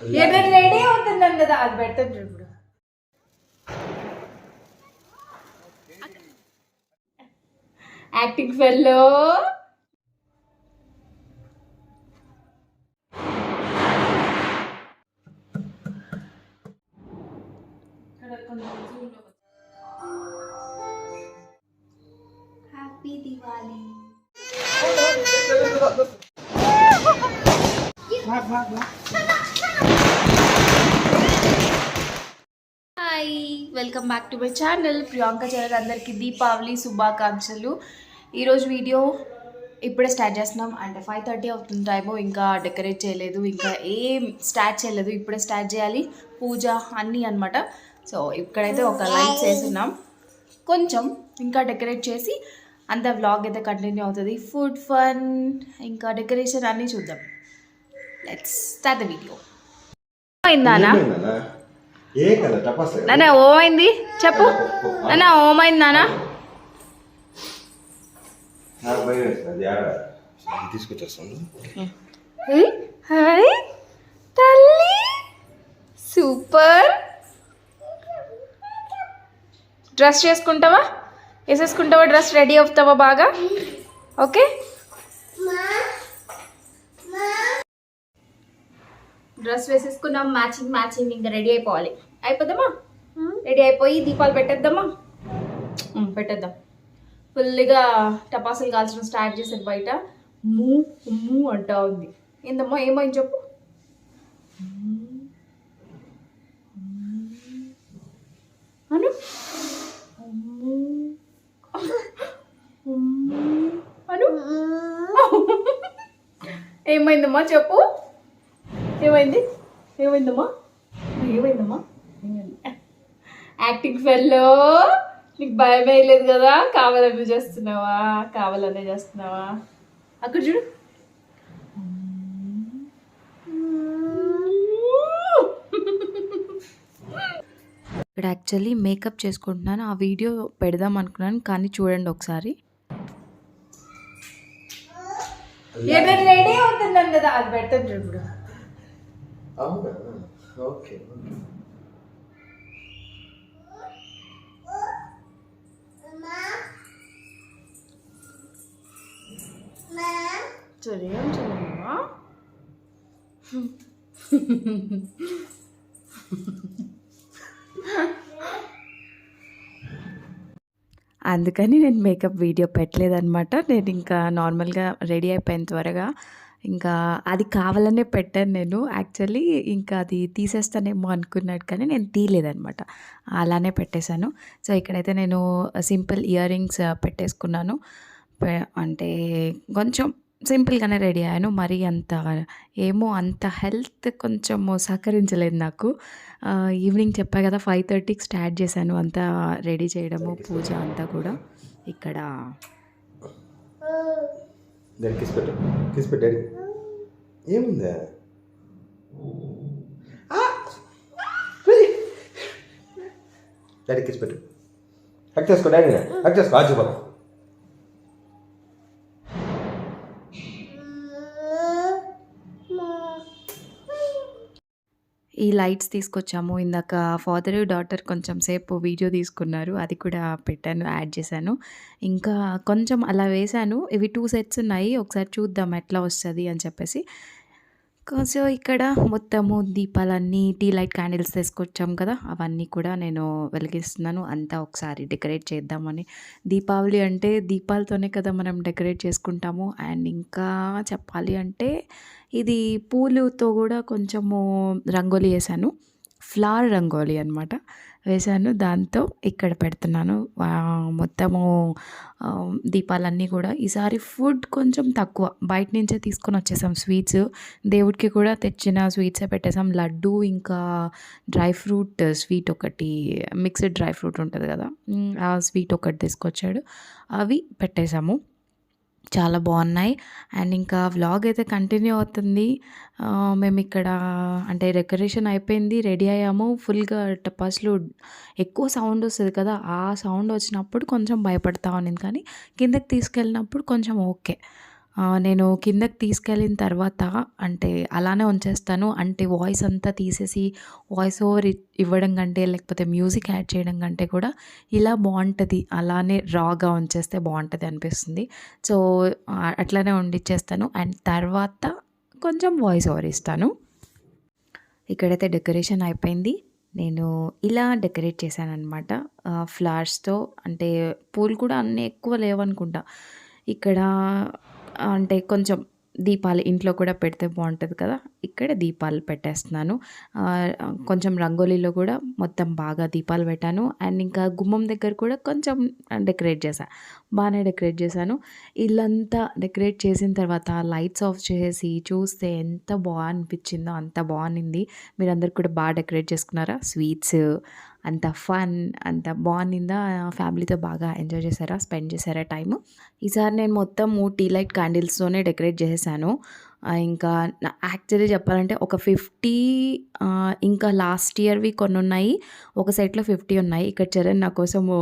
Ready అవుతున్నాం కదా అది పెట్టండి ఇప్పుడు. Acting fellow happy Diwali hi welcome back to my channel. Priyanka channel అందరికీ దీపావళి శుభాకాంక్షలు. ఈరోజు వీడియో ఇప్పుడే స్టార్ట్ చేస్తున్నాం. అంటే ఫైవ్ థర్టీ అవుతుంది టైము. ఇంకా డెకరేట్ చేయలేదు. ఇంకా ఏం స్టార్ట్ చేయలేదు. ఇప్పుడే స్టార్ట్ చేయాలి. పూజ అన్నీ అనమాట సో ఇక్కడైతే ఒక లైట్ చేస్తున్నాం. కొంచెం ఇంకా డెకరేట్ చేసి అంత వ్లాగ్ అయితే కంటిన్యూ అవుతుంది. ఫుడ్ ఫన్ ఇంకా డెకరేషన్ అన్నీ చూద్దాం. లెట్స్ స్టార్ట్ ద వీడియో అయిందానా ఏ కదా టపాస్ నాన్న ఓమైంది? చెప్పు. నాన్న ఓమైంది నాన్న తీసుకొచ్చేస్తాను హాయ్. తల్లి. సూపర్. డ్రెస్ చేసుకుంటావా? వేసేసుకుంటావా? డ్రెస్ రెడీ అవుతావా బాగా? ఓకే? డ్రెస్ వేసేసుకున్నాం మ్యాచింగ్ మ్యాచింగ్ ఇంకా రెడీ అయిపోవాలి. అయిపోదామా రెడీ అయిపోయి దీపాలు పెట్టేద్దామా? పెట్టేద్దాం. ఫుల్గా టపాసులు కాల్చడం స్టార్ట్ చేశారు బయట. మూ మూ అంటా ఉంది. ఏందమ్మా ఏమైంది చెప్పు? అను? అను? ఏమైందమ్మా చెప్పు? ఏమైంది? ఏమైందమ్మా? ఏమైందమ్మా? ఏమైంది యాక్టింగ్ ఫెల్లో నీకు భయం వేయలేదు కదా? కావాలనే చేస్తున్నావా? కావాలనే చేస్తున్నావా? అక్కడ చూడు. ఇక్కడ యాక్చువల్లీ మేకప్ చేసుకుంటున్నాను. ఆ వీడియో పెడదాం అనుకున్నాను కానీ చూడండి ఒకసారి. రెడీ అవుతున్నాం కదా అది పెట్టండి ఇప్పుడు అవునా ఓకే ఓకే సరే ఏం చేయమ్మా అందుకని నేను మేకప్ వీడియో పెట్టలేదన్నమాట. నేను ఇంకా నార్మల్గా రెడీ అయిపోయిన త్వరగా ఇంకా అది కావాలనే పెట్టాను నేను. యాక్చువల్లీ ఇంకా అది తీసేస్తానేమో అనుకున్నాడు కానీ నేను తీయలేదనమాట అలానే పెట్టేశాను. సో ఇక్కడైతే నేను సింపుల్ ఇయర్ రింగ్స్ పెట్టేసుకున్నాను. అంటే కొంచెం సింపుల్గానే రెడీ అయ్యాను. మరీ అంత ఏమో అంత హెల్త్ కొంచెం సహకరించలేదు నాకు. ఈవినింగ్ చెప్పా కదా ఫైవ్ థర్టీకి స్టార్ట్ చేశాను అంతా రెడీ చేయడము పూజ అంతా కూడా. ఇక్కడ దాన్ని కిస్ పెట్టు కిస్ పెట్టు డాడీ ఏముందా? డాడీ కిస్ పెట్టు. హక్ చేసుకో డాడీ హక్ చేసుకో ఆజు ఈ లైట్స్ తీసుకొచ్చాము. ఇందాక ఫాదర్ డాటర్ కొంచెం సేపు వీడియో తీసుకున్నారు. అది కూడా పెట్టాను యాడ్ చేశాను. ఇంకా కొంచెం అలా వేశాను. ఇవి టూ సెట్స్ ఉన్నాయి. ఒకసారి చూద్దాం ఎట్లా వస్తుంది అని చెప్పేసి. సో ఇక్కడ మొత్తము దీపాలన్నీ టీ లైట్ క్యాండిల్స్ తీసుకొచ్చాం కదా అవన్నీ కూడా నేను వెలిగిస్తున్నాను. అంతా ఒకసారి డెకరేట్ చేద్దామని. దీపావళి అంటే దీపాలతోనే కదా మనం డెకరేట్ చేసుకుంటాము. అండ్ ఇంకా చెప్పాలి అంటే ఇది పూలుతో కూడా కొంచెము రంగోలీ వేసాను. ఫ్లవర్ రంగోలీ అనమాట వేశాను. దాంతో ఇక్కడ పెడుతున్నాను. మొత్తము దీపాలన్నీ కూడా. ఈసారి ఫుడ్ కొంచెం తక్కువ. బయట నుంచే తీసుకొని వచ్చేసాం స్వీట్స్. దేవుడికి కూడా తెచ్చిన స్వీట్సే పెట్టేసాం. లడ్డు ఇంకా డ్రై ఫ్రూట్ స్వీట్ ఒకటి మిక్స్డ్ డ్రై ఫ్రూట్ ఉంటుంది కదా. ఆ స్వీట్ ఒకటి తీసుకొచ్చాడు. అవి పెట్టేశాము చాలా బాగున్నాయి. అండ్ ఇంకా వ్లాగ్ అయితే కంటిన్యూ అవుతుంది. మేము ఇక్కడ అంటే డెకరేషన్ అయిపోయింది రెడీ అయ్యాము. ఫుల్గా టపాసులు ఎక్కువ సౌండ్ వస్తుంది కదా ఆ సౌండ్ వచ్చినప్పుడు కొంచెం భయపడతా ఉన్నింది కానీ కిందకి తీసుకెళ్ళినప్పుడు కొంచెం ఓకే. నేను కిందకి తీసుకెళ్ళిన తర్వాత అంటే అలానే ఉంచేస్తాను. అంటే వాయిస్ అంతా తీసేసి వాయిస్ ఓవర్ ఇవ్వడం కంటే లేకపోతే మ్యూజిక్ యాడ్ చేయడం కంటే కూడా ఇలా బాగుంటుంది. అలానే రాగా ఉంచేస్తే బాగుంటుంది అనిపిస్తుంది. సో అట్లానే వండిచ్చేస్తాను అండ్ తర్వాత కొంచెం వాయిస్ ఓవర్ ఇస్తాను. ఇక్కడైతే డెకరేషన్ అయిపోయింది. నేను ఇలా డెకరేట్ చేశాను అనమాట ఫ్లవర్స్తో అంటే పూలు కూడా అన్నీ ఎక్కువ లేవనుకుంటా. ఇక్కడ అంటే కొంచెం దీపాలు ఇంట్లో కూడా పెడితే బాగుంటుంది కదా ఇక్కడ దీపాలు పెట్టేస్తున్నాను. కొంచెం రంగోలీలో కూడా మొత్తం బాగా దీపాలు పెట్టాను. అండ్ ఇంకా గుమ్మం దగ్గర కూడా కొంచెం డెకరేట్ చేశాను బాగానే డెకరేట్ చేశాను. ఇల్లంతా డెకరేట్ చేసిన తర్వాత లైట్స్ ఆఫ్ చేసి చూస్తే ఎంత బాగా అనిపించిందో అంత బాగుంది మీరందరు కూడా బాగా డెకరేట్ చేసుకున్నారా? స్వీట్స్ అంత ఫన్ అంత బాగుందా ఫ్యామిలీతో బాగా ఎంజాయ్ చేశారా? స్పెండ్ చేశారా టైము? ఈసారి నేను మొత్తం టీ లైట్ క్యాండిల్స్తోనే డెకరేట్ చేసేసాను. ఇంకా యాక్చువల్లీ చెప్పాలంటే ఒక ఫిఫ్టీ ఇంకా లాస్ట్ ఇయర్వి కొన్ని ఉన్నాయి ఒక సెట్లో ఫిఫ్టీ ఉన్నాయి. ఇక్కడ చరణ్ నా కోసము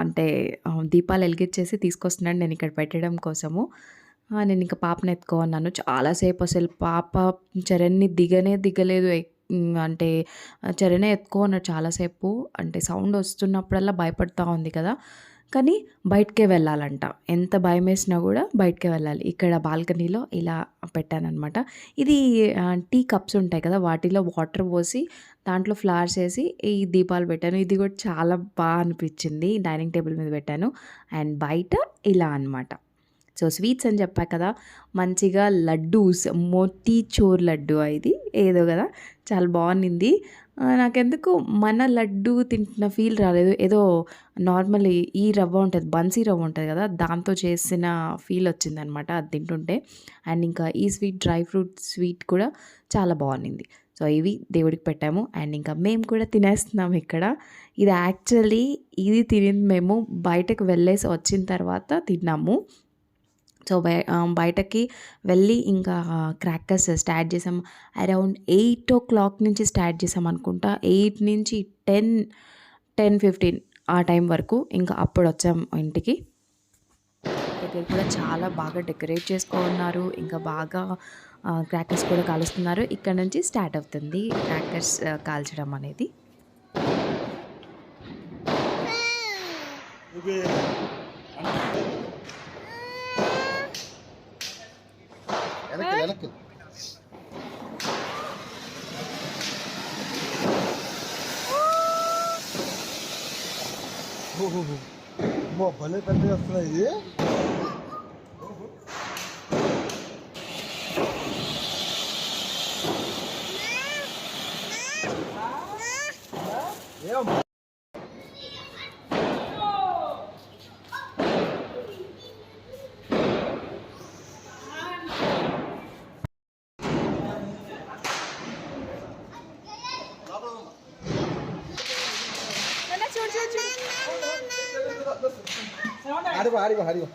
అంటే దీపాలు వెలిగించేసి తీసుకొస్తున్నాడు నేను ఇక్కడ పెట్టడం కోసము. నేను ఇంకా పాపను ఎత్తుకో అన్నాను చాలాసేపు అసలు పాప చరణ్ని దిగనే దిగలేదు. అంటే చరణే ఎత్తుకో అన్నాడు చాలాసేపు. అంటే సౌండ్ వస్తున్నప్పుడల్లా భయపడుతూ ఉంది కదా. కానీ బయటకే వెళ్ళాలంట. ఎంత భయం వేసినా కూడా బయటకే వెళ్ళాలి. ఇక్కడ బాల్కనీలో ఇలా పెట్టానమాట ఇది టీ కప్స్ ఉంటాయి కదా. వాటిలో వాటర్ పోసి దాంట్లో ఫ్లవర్స్ వేసి ఈ దీపాలు పెట్టాను. ఇది కూడా చాలా బాగా అనిపించింది. డైనింగ్ టేబుల్ మీద పెట్టాను. అండ్ బయట ఇలా అన్నమాట. సో స్వీట్స్ అని చెప్పా కదా మంచిగా లడ్డూస్ మోతీచూర్ లడ్డు ఇది ఏదో కదా చాలా బాగుంది నాకెందుకు మన లడ్డు తింటున్న ఫీల్ రాలేదు. ఏదో నార్మల్ ఈ రవ్వ ఉంటుంది బన్సీ రవ్వ ఉంటుంది కదా దాంతో చేసిన ఫీల్ వచ్చిందనమాట అది తింటుంటే. అండ్ ఇంకా ఈ స్వీట్ డ్రై ఫ్రూట్ స్వీట్ కూడా చాలా బాగుంది సో ఇవి దేవుడికి పెట్టాము. అండ్ ఇంకా మేము కూడా తినేస్తున్నాం ఇక్కడ. ఇది యాక్చువల్లీ ఇది తినింది మేము బయటకు వెళ్ళేసి వచ్చిన తర్వాత తిన్నాము. సో బయ బయటకి వెళ్ళి ఇంకా క్రాకర్స్ స్టార్ట్ చేసాం అరౌండ్ ఎయిట్ ఓ క్లాక్ నుంచి స్టార్ట్ చేసాం అనుకుంటా. ఎయిట్ నుంచి టెన్ టెన్ ఫిఫ్టీన్ ఆ టైం వరకు ఇంకా అప్పుడు వచ్చాం ఇంటికి. దగ్గర కూడా చాలా బాగా డెకరేట్ చేసుకున్నారు. ఇంకా బాగా క్రాకర్స్ కూడా కాలుస్తున్నారు. ఇక్కడ నుంచి స్టార్ట్ అవుతుంది క్రాకర్స్ కాల్చడం అనేది. Okay. వెనక్కి అమ్మో భలే పెద్దగా వస్తున్నాయి ఏం 阿里巴，阿里巴，阿里巴。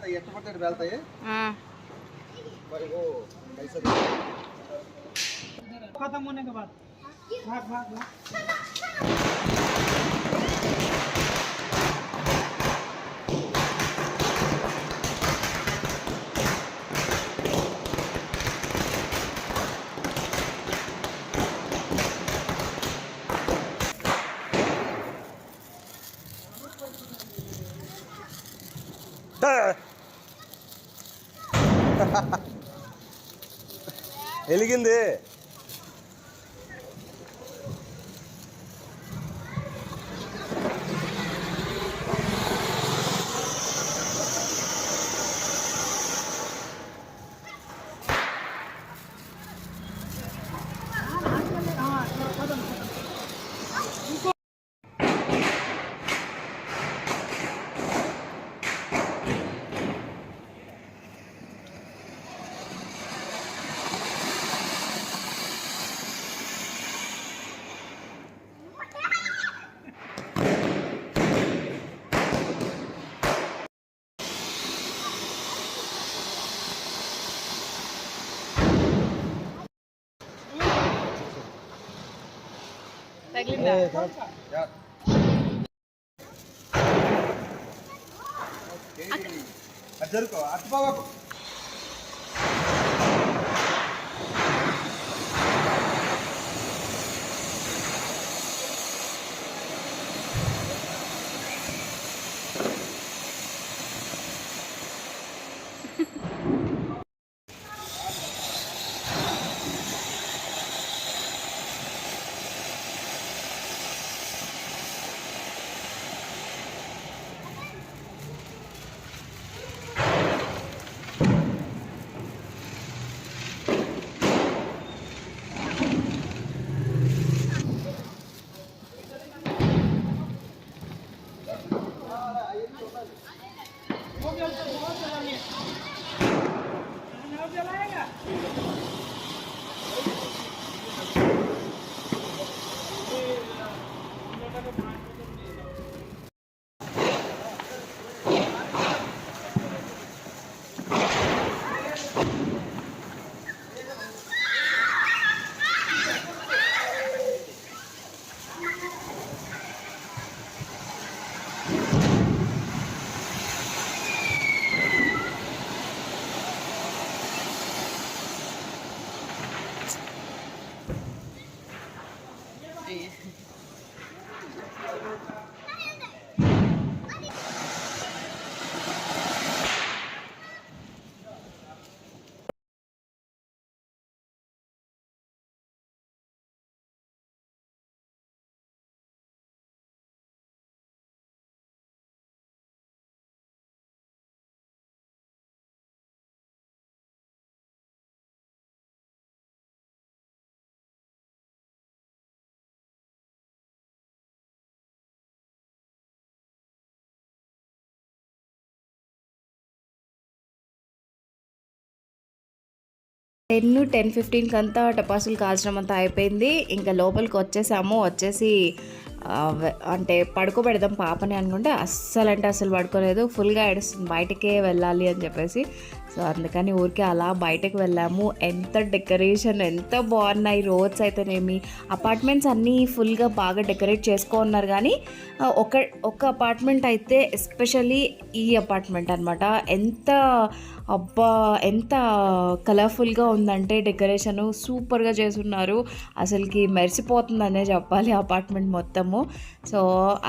జాగ్రత్త ఎట్టు పట్టి వెళ్తాయి మరి ఓ పైసా खत्म होने के बाद भाग भाग भाग వెలిగింది. అటు బాబాకు టెన్ టెన్ ఫిఫ్టీన్కి అంతా టపాసులు కాల్చడం అంతా అయిపోయింది. ఇంకా లోపలికి వచ్చేసాము. వచ్చేసి అంటే పడుకోబెడదాం పాపని అనుకుంటే అస్సలు అంటే అస్సలు పడుకోలేదు. ఫుల్గా ఏడుస్తుంది బయటకే వెళ్ళాలి అని చెప్పేసి. సో అందుకని ఊరికే అలా బయటకు వెళ్ళాము. ఎంత డెకరేషన్ ఎంత బాగున్నాయి రోడ్స్ అయితేనేమి. అపార్ట్మెంట్స్ అన్నీ ఫుల్గా బాగా డెకరేట్ చేసుకోన్నారు కానీ ఒక ఒక అపార్ట్మెంట్ అయితే ఎస్పెషల్లీ ఈ అపార్ట్మెంట్ అనమాట ఎంత అబ్బా ఎంత కలర్ఫుల్గా ఉందంటే డెకరేషను. సూపర్గా చేసున్నారు అసలుకి మెరిసిపోతుందనే చెప్పాలి అపార్ట్మెంట్ మొత్తం. వెళ్ళాము. సో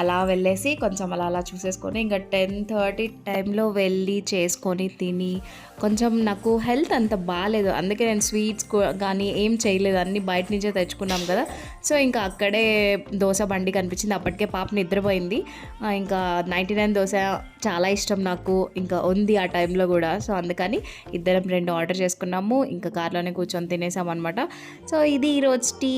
అలా వెళ్ళేసి కొంచెం అలా అలా చూసేసుకొని ఇంకా టెన్ థర్టీ టైంలో వెళ్ళి చేసుకొని తిని కొంచెం నాకు హెల్త్ అంత బాగాలేదు అందుకే నేను స్వీట్స్ కానీ ఏం చేయలేదు. అన్నీ బయట నుంచే తెచ్చుకున్నాం కదా. సో ఇంకా అక్కడే దోశ బండి కనిపించింది. అప్పటికే పాప నిద్రపోయింది. ఇంకా నైంటీ నైన్ దోశ చాలా ఇష్టం నాకు. ఇంకా ఉంది ఆ టైంలో కూడా. సో అందుకని ఇద్దరం రెండు ఆర్డర్ చేసుకున్నాము. ఇంకా కార్లోనే కూర్చొని తినేసాం అనమాట సో ఇది ఈరోజు టీ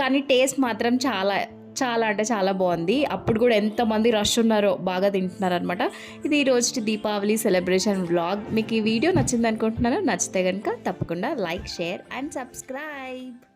కానీ టేస్ట్ మాత్రం చాలా చాలా అంటే చాలా బాగుంది. అప్పుడు కూడా ఎంతమంది రష్ ఉన్నారో బాగా తింటున్నారు అనమాట ఇది ఈరోజు దీపావళి సెలబ్రేషన్ వ్లాగ్ మీకు ఈ వీడియో నచ్చింది అనుకుంటున్నాను నచ్చితే కనుక తప్పకుండా లైక్ షేర్ అండ్ సబ్స్క్రైబ్